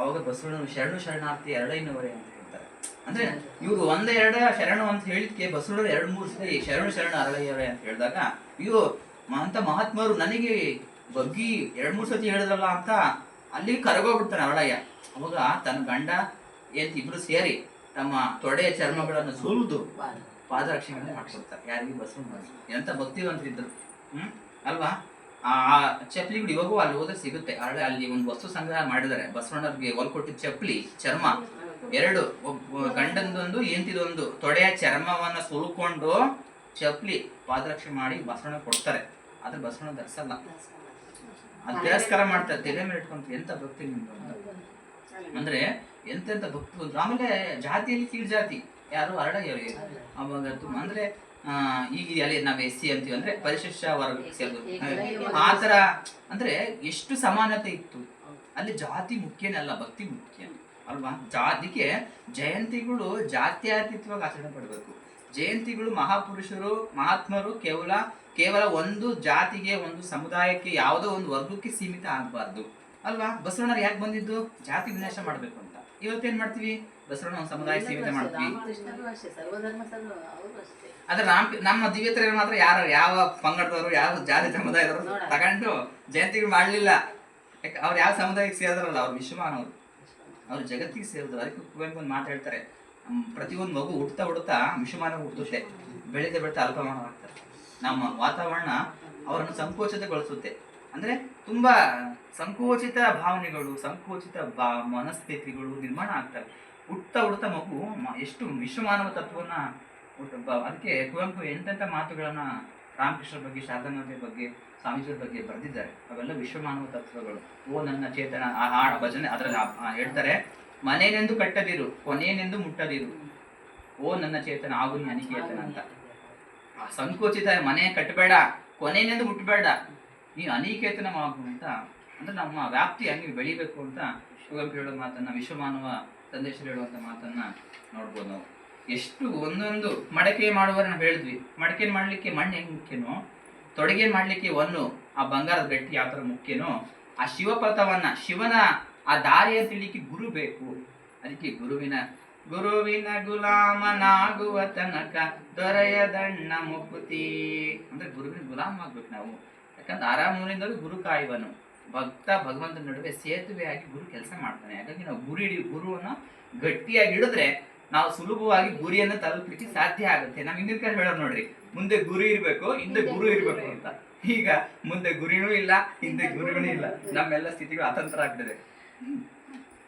ಅವಾಗ ಬಸವಣ್ಣ ಶರಣು ಶರಣಾರ್ಥಿ ಎರಡೈನವರೇ ಅಂತ ಹೇಳ್ತಾರೆ. ಅಂದ್ರೆ ಇವರು ಒಂದ್ ಎರಡ ಶರಣು ಅಂತ ಹೇಳಿದ್ಕೆ ಬಸವಣ್ಣರು ಎರಡ್ ಮೂರು ಸರಿ ಶರಣು ಶರಣ ಅರಳಯ್ಯವರೇ ಅಂತ ಹೇಳಿದಾಗ ಇವರು ಅಂತ ಮಹಾತ್ಮರು ನನಗೆ ಬಗ್ಗಿ ಎರಡ್ ಮೂರ್ ಸತಿ ಹೇಳಿದ್ರಲ್ಲ ಅಂತ ಅಲ್ಲಿ ಕರಗೋಗ್ಬಿಡ್ತಾನೆ ಅರಳಯ್ಯ. ಅವಾಗ ತನ್ನ ಗಂಡ ಏತ್ ಇಬ್ರು ಸೇರಿ ತಮ್ಮ ತೊಡೆಯ ಚರ್ಮಗಳನ್ನು ಸುಲಿದು ಪಾದರಕ್ಷಣೆ ಮಾಡಿಸ್ಬಿಡ್ತಾರೆ ಯಾರಿಗೆ ಬಸವಣ್ಣ ಎಂತ ಭಕ್ತಿವಂತರಿದ್ರು ಹ್ಮ್? ಅಲ್ವಾ? ಆ ಚಪ್ಪಲಿಗಳು ಇವಾಗೂ ಅಲ್ಲಿ ಹೋದ್ರೆ ಸಿಗುತ್ತೆ. ಅಲ್ಲಿ ಒಂದು ವಸ್ತು ಸಂಗ್ರಹ ಮಾಡಿದ್ದಾರೆ. ಬಸವಣ್ಣವ್ರಿಗೆ ಹೊಲ್ಕೊಟ್ಟಿದ್ದ ಚಪ್ಪಲಿ, ಚರ್ಮ. ಎರಡು ಗಂಡಂದೊಂದು ಎಂತಿದೊಂದು ತೊಡೆಯ ಚರ್ಮವನ್ನ ಸುಲ್ಕೊಂಡು ಚಪ್ಪಲಿ ಪಾದರಕ್ಷೆ ಮಾಡಿ ಬಸವಣ್ಣ ಕೊಡ್ತಾರೆ. ಆದ್ರೆ ಬಸವಣ್ಣ ಧರಿಸಲ್ಲ. ಅದ್ ತಿರಸ್ಕಾರ ಮಾಡ್ತಾರೆ. ತೆರೆ ಮೇಲೆ ಇಟ್ಕೊಂತ ಎಂತ ಭಕ್ತಿ ನಿಮ್ದು. ಅಂದ್ರೆ ಎಂತೆಂತ ಭಕ್ತಿ ಆಮೇಲೆ ಜಾತಿಯಲ್ಲಿ ಕೀಳ್ ಜಾತಿ. ಯಾರು ಹರಡಯ್ಯವ್ರಿಗೆ ಅವಾಗ ತುಂಬ ಅಂದ್ರೆ ಈಗ ಅಲ್ಲಿ ನಾವು ಎಸ್ ಸಿ ಅಂತೀವಿ ಅಂದ್ರೆ ಪರಿಶಿಷ್ಟ ವರ್ಗ ಸೇರಿದ್ರು ಆ ಅಂದ್ರೆ ಎಷ್ಟು ಸಮಾನತೆ ಇತ್ತು. ಅಲ್ಲಿ ಜಾತಿ ಮುಖ್ಯನೇ ಅಲ್ಲ ಭಕ್ತಿ ಮುಖ್ಯ. ಅಲ್ವಾ? ಜಾತಿಗೆ ಜಯಂತಿಗಳು ಜಾತ್ಯಾತೀತವಾಗಿ ಆಚರಣೆ ಪಡಬೇಕು. ಜಯಂತಿಗಳು ಮಹಾಪುರುಷರು ಮಹಾತ್ಮರು ಕೇವಲ ಕೇವಲ ಒಂದು ಜಾತಿಗೆ ಒಂದು ಸಮುದಾಯಕ್ಕೆ ಯಾವುದೋ ಒಂದು ವರ್ಗಕ್ಕೆ ಸೀಮಿತ ಆಗಬಾರ್ದು. ಅಲ್ವಾ? ಬಸವಣ್ಣರು ಯಾಕೆ ಬಂದಿದ್ದು? ಜಾತಿ ವಿನಾಶ ಮಾಡ್ಬೇಕು ಅಂತ. ಇವತ್ತೇನ್ ಮಾಡ್ತೀವಿ? ಬಸವಣ್ಣ ಸಮುದಾಯ ಸೇವೆ ಮಾಡ್ತೀವಿ. ಅದ್ರ ಆದ್ರೆ ರಾಮ್ ನಮ್ಮ ದಿವ್ಯತರ ಮಾತ್ರ ಯಾರು ಯಾವ ಪಂಗಡದವರು ಯಾವ ಜಾತಿ ಸಮುದಾಯದವರು ತಗೊಂಡು ಜಯಂತಿಗಳು ಮಾಡ್ಲಿಲ್ಲ. ಯಾಕೆ ಅವ್ರು ಯಾವ ಸಮುದಾಯಕ್ಕೆ ಸೇರಿದ್ರಲ್ಲ ಅವ್ರು ವಿಶ್ವಮಾನವರು. ಅವ್ರು ಜಗತ್ತಿಗೆ ಸೇರಿದ್ರು. ಅದಕ್ಕೆ ಕುವೆಂಪು ಒಂದು ಹೇಳ್ತಾರೆ. ಹ್ಮ್, ಪ್ರತಿಯೊಂದು ಮಗು ಹುಡ್ತಾ ಹುಡ್ತಾ ವಿಶ್ವಮಾನ ಹುಟ್ಟುತ್ತೆ ಬೆಳೀತಾ ಬೆಳೀತಾ ಅಲ್ಪಮಾನವಾಗ್ತಾರೆ ನಮ್ಮ ವಾತಾವರಣ ಅವರನ್ನು ಸಂಕೋಚತೆಗೊಳಿಸುತ್ತೆ. ಅಂದ್ರೆ ತುಂಬಾ ಸಂಕೋಚಿತ ಭಾವನೆಗಳು, ಸಂಕೋಚಿತ ಭಾ ಮನಸ್ಥಿತಿಗಳು ನಿರ್ಮಾಣ ಆಗ್ತವೆ. ಹುಡ್ತಾ ಹುಡ್ತಾ ಮಗು ಎಷ್ಟು ವಿಶ್ವಮಾನವ ತತ್ವವನ್ನ ಅದಕ್ಕೆ ಕುವೆಂಪು ಎಂತೆಂಥ ಮಾತುಗಳನ್ನ ರಾಮಕೃಷ್ಣ ಬಗ್ಗೆ ಶಾರದಾನಂದ ಬಗ್ಗೆ, ಸ್ವಾಮೀಜಿಯವ್ರ ಬಗ್ಗೆ ಬರೆದಿದ್ದಾರೆ. ಅವೆಲ್ಲ ವಿಶ್ವಮಾನವ ತತ್ವಗಳು. ಓ, ನನ್ನ ಚೇತನ, ಆ ಹಾಡು ಭಜನೆ ಅದರಲ್ಲಿ ಹೇಳ್ತಾರೆ, ಮನೇನೆಂದು ಕಟ್ಟದಿರು ಕೊನೆಯನೆಂದು ಮುಟ್ಟದಿರು. ಓ, ನನ್ನ ಚೇತನ, ಆಗು ಅನಿಕೇತನ ಅಂತ. ಸಂಕೋಚಿತ ಮನೆ ಕಟ್ಟಬೇಡ ಕೊನೆಯನೆಂದು ಮುಟ್ಟಬೇಡ ಅನಿಕೇತನವಾಗು ಅಂತ ಅಂದ್ರೆ ನಮ್ಮ ವ್ಯಾಪ್ತಿ ಹಂಗೆ ಬೆಳಿಬೇಕು ಅಂತ ಕುವೆಂಪು ಹೇಳೋ ಮಾತನ್ನ ವಿಶ್ವಮಾನವ ಸಂದೇಶ ಹೇಳುವಂತ ಮಾತನ್ನ ನೋಡ್ಬೋದು ನಾವು. ಎಷ್ಟು ಒಂದೊಂದು ಮಡಕೆ ಮಾಡುವರೆ ನಾವು ಹೇಳಿದ್ವಿ. ಮಡಕೆ ಮಾಡ್ಲಿಕ್ಕೆ ಮಣ್ಣು ಹೆಂಗ್ ಮುಖ್ಯನೋ ತೊಡಗೆ ಮಾಡ್ಲಿಕ್ಕೆ ಒಂದು ಆ ಬಂಗಾರದ ಗಟ್ಟಿ ಯಾವ ಥರ ಮುಖ್ಯನೋ, ಆ ಶಿವಪಥವನ್ನ ಶಿವನ ಆ ದಾರಿಯ ತಿಳಿಲಿಕ್ಕೆ ಗುರು ಬೇಕು. ಅದಕ್ಕೆ ಗುರುವಿನ ಗುರುವಿನ ಗುಲಾಮನಾಗುವ ತನಕ ದೊರೆಯದಣ್ಣ ಮುಕುತಿ. ಅಂದ್ರೆ ಗುರುವಿನ ಗುಲಾಮ ಆಗ್ಬೇಕು ನಾವು. ಯಾಕಂದ್ರೆ ಆರಾಮೂರಿಂದಲೂ ಗುರು ಕಾಯುವನು. ಭಕ್ತ ಭಗವಂತನ ನಡುವೆ ಸೇತುವೆಯಾಗಿ ಗುರು ಕೆಲಸ ಮಾಡ್ತಾನೆ. ಹಾಗಾಗಿ ನಾವು ಗುರಿ ಹಿಡಿ, ಗುರುವನ್ನ ಗಟ್ಟಿಯಾಗಿ ಹಿಡಿದ್ರೆ ನಾವು ಸುಲಭವಾಗಿ ಗುರಿಯನ್ನು ತಲುಪಲಿಕ್ಕೆ ಸಾಧ್ಯ ಆಗುತ್ತೆ. ನಾವು ಹಿಂದಿನ ಕಾಲ ಹೇಳೋದು ನೋಡ್ರಿ, ಮುಂದೆ ಗುರು ಇರಬೇಕು, ಹಿಂದೆ ಗುರು ಇರಬೇಕು ಅಂತ. ಈಗ ಮುಂದೆ ಗುರಿನೂ ಇಲ್ಲ, ಹಿಂದೆ ಗುರುನೂ ಇಲ್ಲ. ನಮ್ಮೆಲ್ಲ ಸ್ಥಿತಿಗಳು ಅತಂತ್ರ ಆಗ್ತದೆ